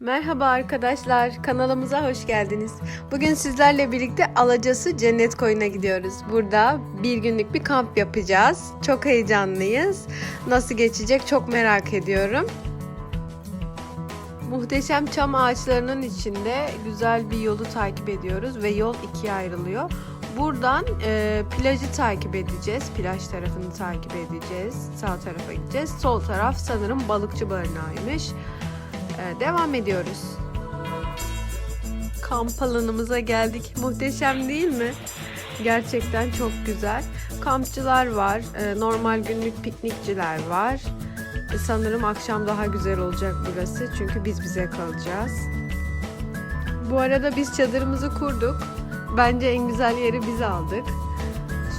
Merhaba arkadaşlar, kanalımıza hoş geldiniz. Bugün sizlerle birlikte Alacası Cennet Koyu'na gidiyoruz. Burada bir günlük bir kamp yapacağız. Çok heyecanlıyız. Nasıl geçecek çok merak ediyorum. Muhteşem çam ağaçlarının içinde güzel bir yolu takip ediyoruz ve yol ikiye ayrılıyor. Buradan e, plajı takip edeceğiz. Plaj tarafını takip edeceğiz. Sağ tarafa gideceğiz. Sol taraf sanırım balıkçı barınağıymış. Ee, devam ediyoruz. Kamp alanımıza geldik. Muhteşem değil mi? Gerçekten çok güzel. Kampçılar var. e, Normal günlük piknikçiler var. E, Sanırım akşam daha güzel olacak burası. Çünkü biz bize kalacağız. Bu arada biz çadırımızı kurduk. Bence en güzel yeri biz aldık.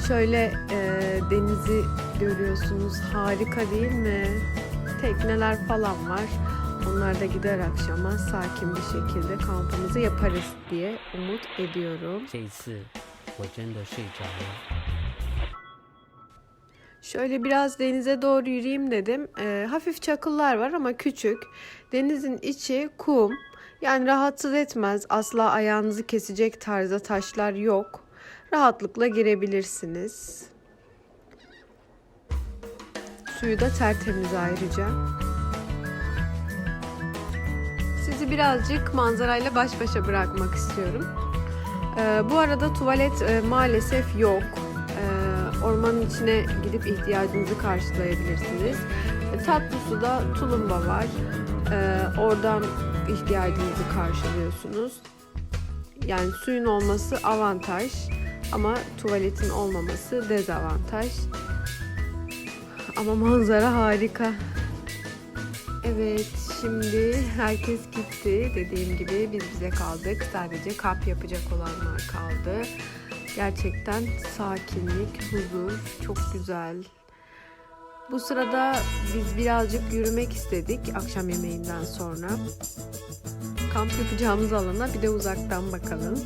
Şöyle e, denizi görüyorsunuz. Harika değil mi? Tekneler falan var. Onlar da gider akşama sakin bir şekilde kampımızı yaparız diye umut ediyorum. Şöyle biraz denize doğru yürüyeyim dedim. E, hafif çakıllar var ama küçük. Denizin içi kum. Yani rahatsız etmez. Asla ayağınızı kesecek tarzda taşlar yok. Rahatlıkla girebilirsiniz. Suyu da tertemiz ayrıca. Sizi birazcık manzarayla baş başa bırakmak istiyorum. Ee, bu arada tuvalet e, maalesef yok. Ee, ormanın içine gidip ihtiyacınızı karşılayabilirsiniz. E, tatlı suda tulumba var. Ee, oradan ihtiyacınızı karşılıyorsunuz. Yani suyun olması avantaj ama tuvaletin olmaması dezavantaj. Ama manzara harika. Evet, şimdi herkes gitti. Dediğim gibi biz bize kaldık. Sadece kamp yapacak olanlar kaldı. Gerçekten sakinlik, huzur, çok güzel. Bu sırada biz birazcık yürümek istedik akşam yemeğinden sonra. Kamp yapacağımız alana bir de uzaktan bakalım.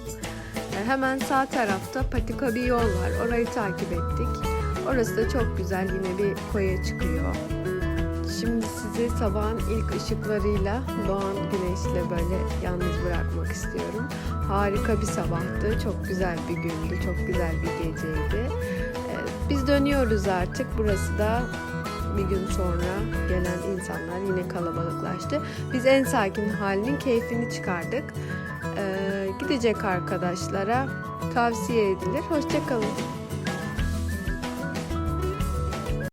E, Hemen sağ tarafta patika bir yol var. Orayı takip ettik. Orası da çok güzel. Yine bir koya çıkıyor. Şimdi sizi sabahın ilk ışıklarıyla doğan güneşle böyle yalnız bırakmak istiyorum. Harika bir sabahtı, çok güzel bir gündü, çok güzel bir geceydi. Ee, Biz dönüyoruz artık. Burası da bir gün sonra gelen insanlar yine kalabalıklaştı. Biz en sakin halinin keyfini çıkardık. Ee, gidecek arkadaşlara tavsiye edilir. Hoşçakalın.